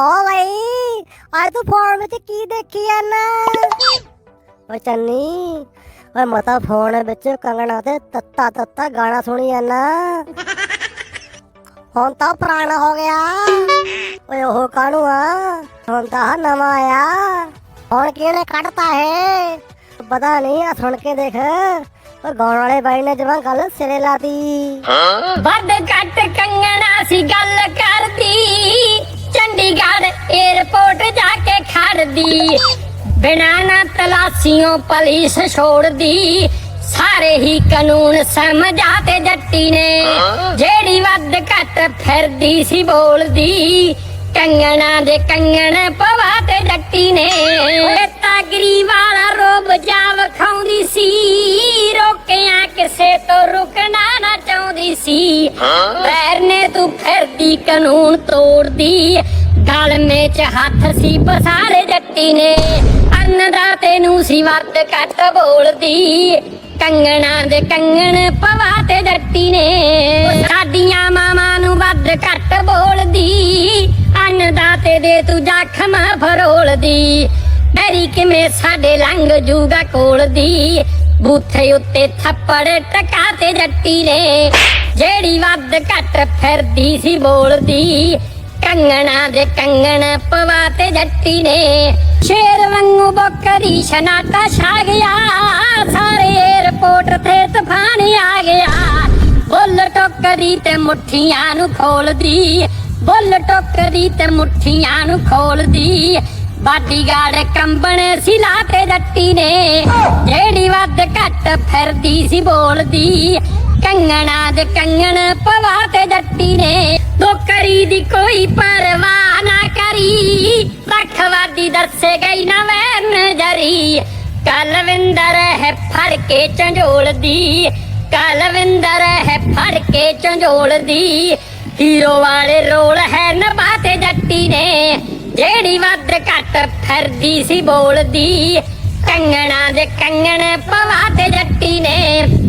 ਓ ਭਾਈ ਅੱਜ ਤੂੰ ਫੋਨ ਵਿੱਚ ਕੀ ਦੇਖੀ ਜਾਂਦਾ? ਓ ਚੰਨੀ, ਓਏ ਮਤਾ ਫੋਨ ਵਿੱਚ ਕੰਗਣਾ ਤੇ ਤੱਤਾ ਤੱਤਾ ਗਾਣਾ ਸੁਣੀ ਜਾਂਦਾ। ਹੁਣ ਤਾਂ ਪੁਰਾਣਾ ਹੋ ਗਿਆ। ਓਏ ਉਹ ਕਾਣੂ ਆ? ਹੁਣ ਤਾਂ ਨਵਾਂ ਆਇਆ। ਹੁਣ ਕਿਹਨੇ ਕੱਢਤਾ ਹੈ ਪਤਾ ਨਹੀਂ ਆ ਸੁਣ ਕੇ ਦੇਖ। ਪਰ ਗਾਉਣ ਵਾਲੇ ਬਾਈ ਨੇ ਜਮਾਂ ਗੱਲ ਸਿਰੇ ਲਾਤੀ। ਵੱਧ ਘੱਟ ਕੰਗਣਾ ਸੀ ਗੱਲ ਕਰਦੀ। ਖੜਦੀ ਬਿਨਾਂ ਨਾ ਤਲਾਸ਼ੀਆਂ ਪੁਲਿਸ ਛੋੜਦੀ। ਸਾਰੇ ਹੀ ਕਾਨੂੰਨ ਸਮਝਾਤੇ ਜੱਟੀ ਨੇ। ਜਿਹੜੀ ਵੱਧ ਘੱਟ ਫਿਰਦੀ ਸੀ ਬੋਲਦੀ। ਕੰਗਣਾ ਦੇ ਕੰਗਣ ਪਵਾਤੇ ਜੱਟੀ ਨੇ। ਨਾ ਸੀ। ਪੈਰ ਨੇ ਤੂੰ ਫਿਰਦੀ, ਕਾਨੂੰਨ ਤੋੜਦੀ। ਗਲ ਵਿੱਚ ਹੱਥ ਸੀ ਬਸਾਰੇ ਜੱਟੀ ਨੇ। ਅੰਨਦਾਤੇ ਨੂੰ ਸੀ, ਵੱਧ ਘੱਟ ਬੋਲਦੀ। ਕੰਗਣਾ ਦੇ ਕੰਗਣ ਪਵਾ ਤੇ ਜੱਟੀ ਨੇ। ਸਾਡੀਆਂ ਮਾਵਾਂ ਨੂੰ ਵੱਧ ਘੱਟ ਬੋਲਦੀ। ਅੰਨਦਾਤੇ ਦੇ ਤੂੰ ਜ਼ਖਮ ਫਰੋਲਦੀ। ਮੇਰੀ ਕਿਵੇਂ ਸਾਡੇ ਲੰਘ ਜੂਗਾ ਕੋਲ ਦੀ? ਬੂਥੇ ਉੱਤੇ ਥੱਪੜ ਟਕਾ ਤੇ ਜੱਟੀ ਨੇ ਜਿਹੜੀ ਵੱਧ ਘੱਟ ਫਿਰਦੀ ਸੀ ਬੋਲਦੀ। ਕੰਗਣਾ ਦੇ ਕੰਗਣ ਪਵਾ ਤੇ ਜੱਟੀ ਨੇ ਸ਼ੇਰ ਵਾਂਗੂ ਬੱਕਰੀ ਸ਼ਨਾਟਾ ਛਾ ਗਿਆ। ਸਾਰੇ 에ਅਰਪੋਰਟ ਤੇ ਤੂਫਾਨ ਆ ਗਿਆ। ਬੁੱਲ ਟੋਕਰੀ ਤੇ ਮੁੱਠੀਆਂ ਨੂੰ ਖੋਲਦੀ, ਬੁੱਲ ਟੋਕਰੀ ਤੇ ਮੁੱਠੀਆਂ ਨੂੰ ਖੋਲਦੀ। ਬਾਡੀਗਾਰਡ ਕੰਬਣ ਸੀ ਲਾਤੇ ਜੱਟੀ ਨੇ ਜਿਹੜੀ ਵੱਧ ਫਿਰਦੀ ਸੀ, ਬੋਲਦੀ। ਕੰਗਣਾ ਦੇ ਕੰਗਣ ਪਵਾ ਤੇ ਜੱਟੀ ਨੇ। ਨੌਕਰੀ ਦੀ ਕੋਈ ਪਰਵਾਹ ਨਾ ਕਰੀ। ਰੱਖਵਾਦੀ ਦੱਸੇ ਗਈ ਨਾ ਵੈਰ ਨਜ਼ਰੀ। ਕਲਵਿੰਦਰ ਹੈ ਫੜ ਕੇ ਝੰਜੋਲਦੀ ਕਲਵਿੰਦਰ ਹੈ ਫੜ ਕੇ ਝੰਜੋਲਦੀ ਹੀਰੋ ਵਾਲੇ ਰੋਲ ਹੈ ਨਭਾਤੇ ਜੱਟੀ ਨੇ। ਜਿਹੜੀ ਵੱਧ ਘੱਟ ਫਿਰਦੀ ਸੀ, ਬੋਲਦੀ। ਕੰਗਣਾ ਦੇ ਕੰਗਣ ਪਵਾ ਤੇ ਜੱਟੀ ਨੇ